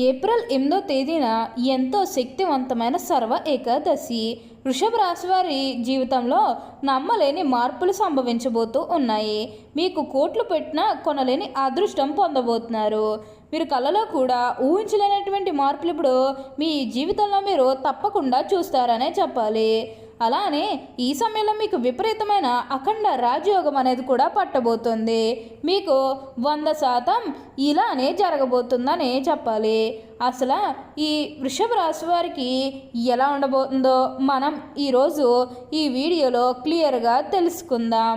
April ఎనిమిదో తేదీన ఎంతో శక్తివంతమైన సర్వ ఏకాదశి. వృషభ రాశి వారి జీవితంలో నమ్మలేని మార్పులు సంభవించబోతూ ఉన్నాయి. మీకు కోట్లు పెట్టినా కొనలేని అదృష్టం పొందబోతున్నారు. మీరు కళలో కూడా ఊహించలేనటువంటి మార్పులు ఇప్పుడు మీ జీవితంలో మీరు తప్పకుండా చూస్తారనే చెప్పాలి. అలానే ఈ సమయంలో మీకు విపరీతమైన అఖండ రాజయోగం అనేది కూడా పట్టబోతుంది. మీకు వంద శాతం ఇలానే జరగబోతుందని చెప్పాలి. అసలు ఈ వృషభ రాశి వారికి ఎలా ఉండబోతుందో మనం ఈరోజు ఈ వీడియోలో క్లియర్గా తెలుసుకుందాం.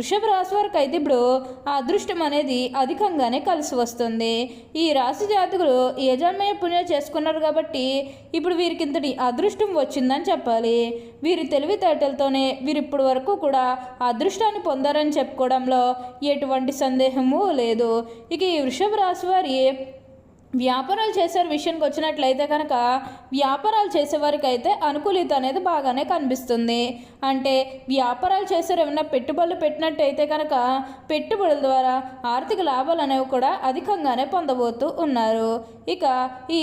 వృషభ రాశి వారికి అయితే ఇప్పుడు ఆ అదృష్టం అనేది అధికంగానే కలిసి వస్తుంది. ఈ రాశి జాతకులు యజమాన్య పుణ్యం చేసుకున్నారు కాబట్టి ఇప్పుడు వీరికి ఇంతటి అదృష్టం వచ్చిందని చెప్పాలి. వీరి తెలివితేటలతోనే వీరు ఇప్పటి వరకు కూడా అదృష్టాన్ని పొందారని చెప్పుకోవడంలో ఎటువంటి సందేహము లేదు. ఇక ఈ వృషభ రాశి వారి వ్యాపారాలు చేసే విషయానికి వచ్చినట్లయితే కనుక వ్యాపారాలు చేసేవారికి అయితే అనుకూలిత అనేది బాగానే కనిపిస్తుంది. అంటే వ్యాపారాలు చేసారు ఏమైనా పెట్టుబడులు పెట్టినట్టయితే కనుక పెట్టుబడుల ద్వారా ఆర్థిక లాభాలు అనేవి కూడా అధికంగానే పొందబోతూ ఉన్నారు. ఇక ఈ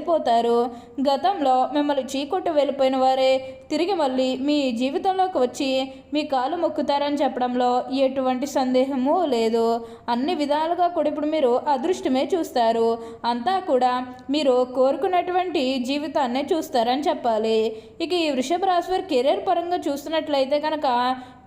వెళ్ళిపోతారు. గతంలో మిమ్మల్ని చీకొట్టు వెళ్ళిపోయిన వారే తిరిగి మళ్ళీ మీ జీవితంలోకి వచ్చి మీ కాలు మొక్కుతారని చెప్పడంలో ఎటువంటి సందేహము లేదు. అన్ని విధాలుగా కూడా ఇప్పుడు మీరు అదృష్టమే చూస్తారు. అంతా కూడా మీరు కోరుకున్నటువంటి జీవితాన్నే చూస్తారని చెప్పాలి. ఇక ఈ వృషభ రాశి వారి కెరీర్ పరంగా చూస్తున్నట్లయితే కనుక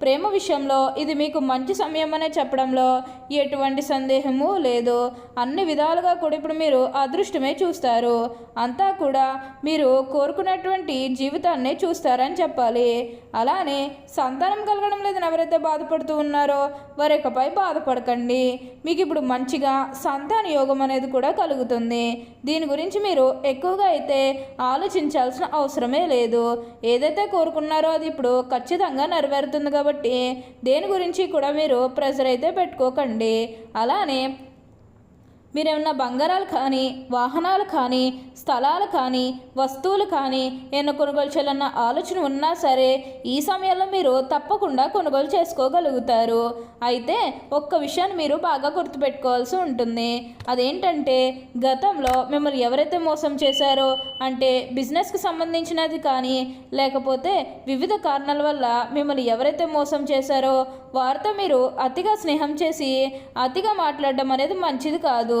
ప్రేమ విషయంలో ఇది మీకు మంచి సమయం అనే చెప్పడంలో ఎటువంటి సందేహము లేదు. అన్ని విధాలుగా కూడా ఇప్పుడు మీరు అదృష్టమే చూస్తారు. అంతా కూడా మీరు కోరుకున్నటువంటి జీవితాన్ని చూస్తారని చెప్పాలి. అలానే సంతానం కలగడం లేదని ఎవరైతే బాధపడుతూ ఉన్నారో వారికపై బాధపడకండి. మీకు ఇప్పుడు మంచిగా సంతాన యోగం అనేది కూడా కలుగుతుంది. దీని గురించి మీరు ఎక్కువగా అయితే ఆలోచించాల్సిన అవసరమే లేదు. ఏదైతే కోరుకున్నారో అది ఇప్పుడు ఖచ్చితంగా జరుగుతుంది కాబట్టి దేని గురించి కూడా మీరు ప్రెజర్ అయితే పెట్టుకోకండి. అలానే మీరేమన్నా బంగారాలు కానీ వాహనాలు కానీ స్థలాలు కానీ వస్తువులు కానీ ఏమైనా కొనుగోలు చేయాలన్న ఆలోచన ఉన్నా సరే ఈ సమయంలో మీరు తప్పకుండా కొనుగోలు చేసుకోగలుగుతారు. అయితే ఒక్క విషయాన్ని మీరు బాగా గుర్తుపెట్టుకోవాల్సి ఉంటుంది. అదేంటంటే గతంలో మిమ్మల్ని ఎవరైతే మోసం చేశారో అంటే బిజినెస్కి సంబంధించినది కానీ లేకపోతే వివిధ కారణాల వల్ల మిమ్మల్ని ఎవరైతే మోసం చేశారో వారితో మీరు అతిగా స్నేహం చేసి అతిగా మాట్లాడడం అనేది మంచిది కాదు.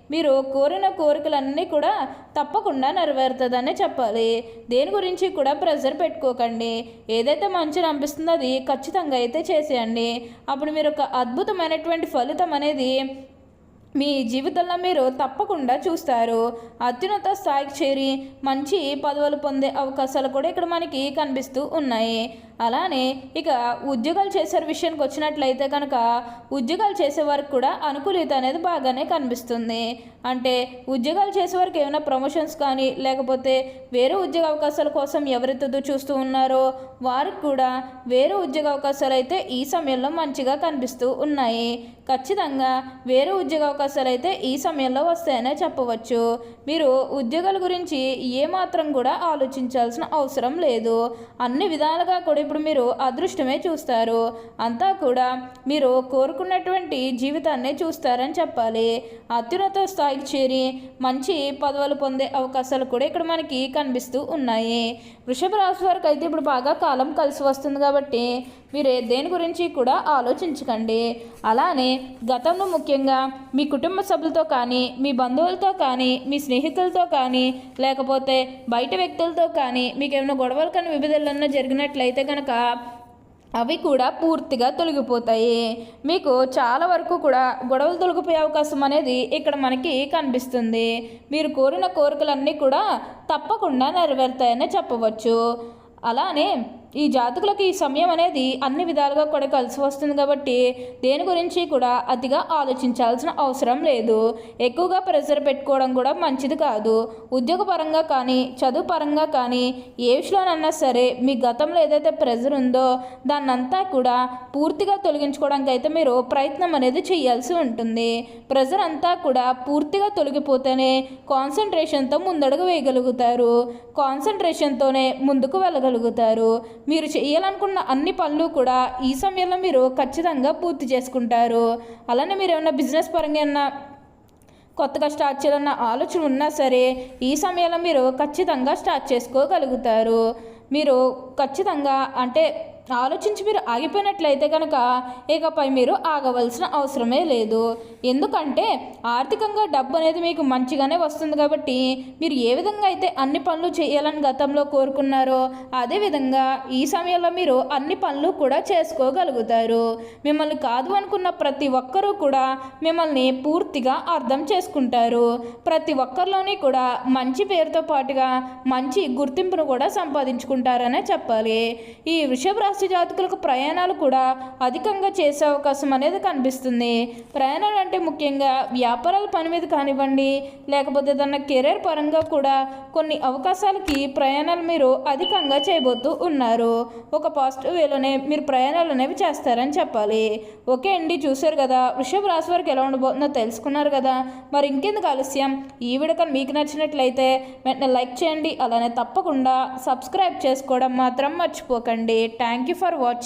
మీరు కోరిన కోరికలన్నీ కూడా తప్పకుండా నెరవేరుతుందనే చెప్పాలి. దేని గురించి కూడా ప్రెజర్ పెట్టుకోకండి. ఏదైతే మంచిని అనిపిస్తుందో అది ఖచ్చితంగా అయితే చేసేయండి. అప్పుడు మీరు ఒక అద్భుతమైనటువంటి ఫలితం అనేది మీ జీవితంలో మీరు తప్పకుండా చూస్తారు. అత్యున్నత స్థాయికి చేరి మంచి పదవులు పొందే అవకాశాలు కూడా ఇక్కడ మనకి కనిపిస్తూ ఉన్నాయి. అలానే ఇక ఉద్యోగాలు చేసే విషయానికి వచ్చినట్లయితే కనుక ఉద్యోగాలు చేసే వారికి కూడా అనుకూలిత అనేది బాగానే కనిపిస్తుంది. అంటే ఉద్యోగాలు చేసే వారికి ఏమైనా ప్రమోషన్స్ కానీ లేకపోతే వేరే ఉద్యోగ అవకాశాల కోసం ఎవరైతే చూస్తూ ఉన్నారో వారికి కూడా వేరే ఉద్యోగ అవకాశాలు అయితే ఈ సమయంలో మంచిగా కనిపిస్తూ ఉన్నాయి. ఖచ్చితంగా వేరే ఉద్యోగ అవకాశాలు అయితే ఈ సమయంలో వస్తాయనే చెప్పవచ్చు. మీరు ఉద్యోగాల గురించి ఏమాత్రం కూడా ఆలోచించాల్సిన అవసరం లేదు. అన్ని విధాలుగా కూడా ఇప్పుడు మీరు అదృష్టమే చూస్తారు. అంతా కూడా మీరు కోరుకున్నటువంటి జీవితాన్నే చూస్తారని చెప్పాలి. అత్యున్నత స్థాయికి చేరి మంచి పదవులు పొందే అవకాశాలు కూడా ఇక్కడ మనకి కనిపిస్తూ ఉన్నాయి. వృషభ రాశి వారికి అయితే ఇప్పుడు బాగా కాలం కలిసి వస్తుంది కాబట్టి మీరు దేని గురించి కూడా ఆలోచించకండి. అలానే గతంలో ముఖ్యంగా మీ కుటుంబ సభ్యులతో కానీ మీ బంధువులతో కానీ మీ స్నేహితులతో కానీ లేకపోతే బయట వ్యక్తులతో కానీ మీకు ఏమైనా గొడవలు కానీ విభజనలన్నా జరిగినట్లయితే కనుక అవి కూడా పూర్తిగా తొలగిపోతాయి. మీకు చాలా వరకు కూడా గొడవలు తొలగిపోయే అవకాశం అనేది ఇక్కడ మనకి కనిపిస్తుంది. మీరు కోరిన కోరికలన్నీ కూడా తప్పకుండా నెరవేరుతాయని చెప్పవచ్చు. అలానే ఈ జాతకులకు ఈ సమయం అనేది అన్ని విధాలుగా కూడా కలిసి వస్తుంది కాబట్టి దేని గురించి కూడా అతిగా ఆలోచించాల్సిన అవసరం లేదు. ఎక్కువగా ప్రెషర్ పెట్టుకోవడం కూడా మంచిది కాదు. ఉద్యోగ పరంగా కానీ చదువు పరంగా కానీ ఏ విషయంలోనన్నా సరే మీ గతంలో ఏదైతే ప్రెజర్ ఉందో దాన్నంతా కూడా పూర్తిగా తొలగించుకోవడానికి అయితే మీరు ప్రయత్నం అనేది చేయాల్సి ఉంటుంది. ప్రెజర్ అంతా కూడా పూర్తిగా తొలగిపోతేనే కాన్సన్ట్రేషన్తో ముందడుగు వేయగలుగుతారు. కాన్సన్ట్రేషన్తోనే ముందుకు వెళ్ళగలుగుతారు. మీరు చేయాలనుకున్న అన్ని పనులు కూడా ఈ సమయంలో మీరు ఖచ్చితంగా పూర్తి చేసుకుంటారు. అలానే మీరు ఏమైనా బిజినెస్ పరంగా ఏమన్నా కొత్తగా స్టార్ట్ చేయాలన్న ఆలోచన ఉన్నా సరే ఈ సమయంలో మీరు ఖచ్చితంగా స్టార్ట్ చేసుకోగలుగుతారు. మీరు ఖచ్చితంగా అంటే ఆలోచించి మీరు ఆగిపోయినట్లయితే కనుక ఇకపై మీరు ఆగవలసిన అవసరమే లేదు. ఎందుకంటే ఆర్థికంగా డబ్బు అనేది మీకు మంచిగానే వస్తుంది కాబట్టి మీరు ఏ విధంగా అయితే అన్ని పనులు చేయాలని గతంలో కోరుకున్నారో అదేవిధంగా ఈ సమయంలో మీరు అన్ని పనులు కూడా చేసుకోగలుగుతారు. మిమ్మల్ని కాదు అనుకున్న ప్రతి ఒక్కరూ కూడా మిమ్మల్ని పూర్తిగా అర్థం చేసుకుంటారు. ప్రతి ఒక్కరిలోని కూడా మంచి పేరుతో పాటుగా మంచి గుర్తింపును కూడా సంపాదించుకుంటారనే చెప్పాలి. ఈ వృషభ రాశి జాతకులకు ప్రయాణాలు కూడా అధికంగా చేసే అవకాశం అనేది కనిపిస్తుంది. ప్రయాణాలు అంటే ముఖ్యంగా వ్యాపారాల పని మీద కానివ్వండి లేకపోతే ఏదన్నా కెరీర్ పరంగా కూడా కొన్ని అవకాశాలకి ప్రయాణాలు మీరు అధికంగా చేయబోతూ ఉన్నారు. ఒక పాజిటివ్ వేలోనే మీరు ప్రయాణాలు అనేవి చేస్తారని చెప్పాలి. ఓకే అండి చూశారు కదా వృషభ రాశి వారికి ఎలా ఉండబోతుందో తెలుసుకున్నారు కదా. మరి ఇంకెందుకు ఆలస్యం? ఈ వీడియో కానీ మీకు నచ్చినట్లయితే వెంటనే లైక్ చేయండి అలానే తప్పకుండా సబ్స్క్రైబ్ చేసుకోవడం మాత్రం మర్చిపోకండి. Thank you. you for watching.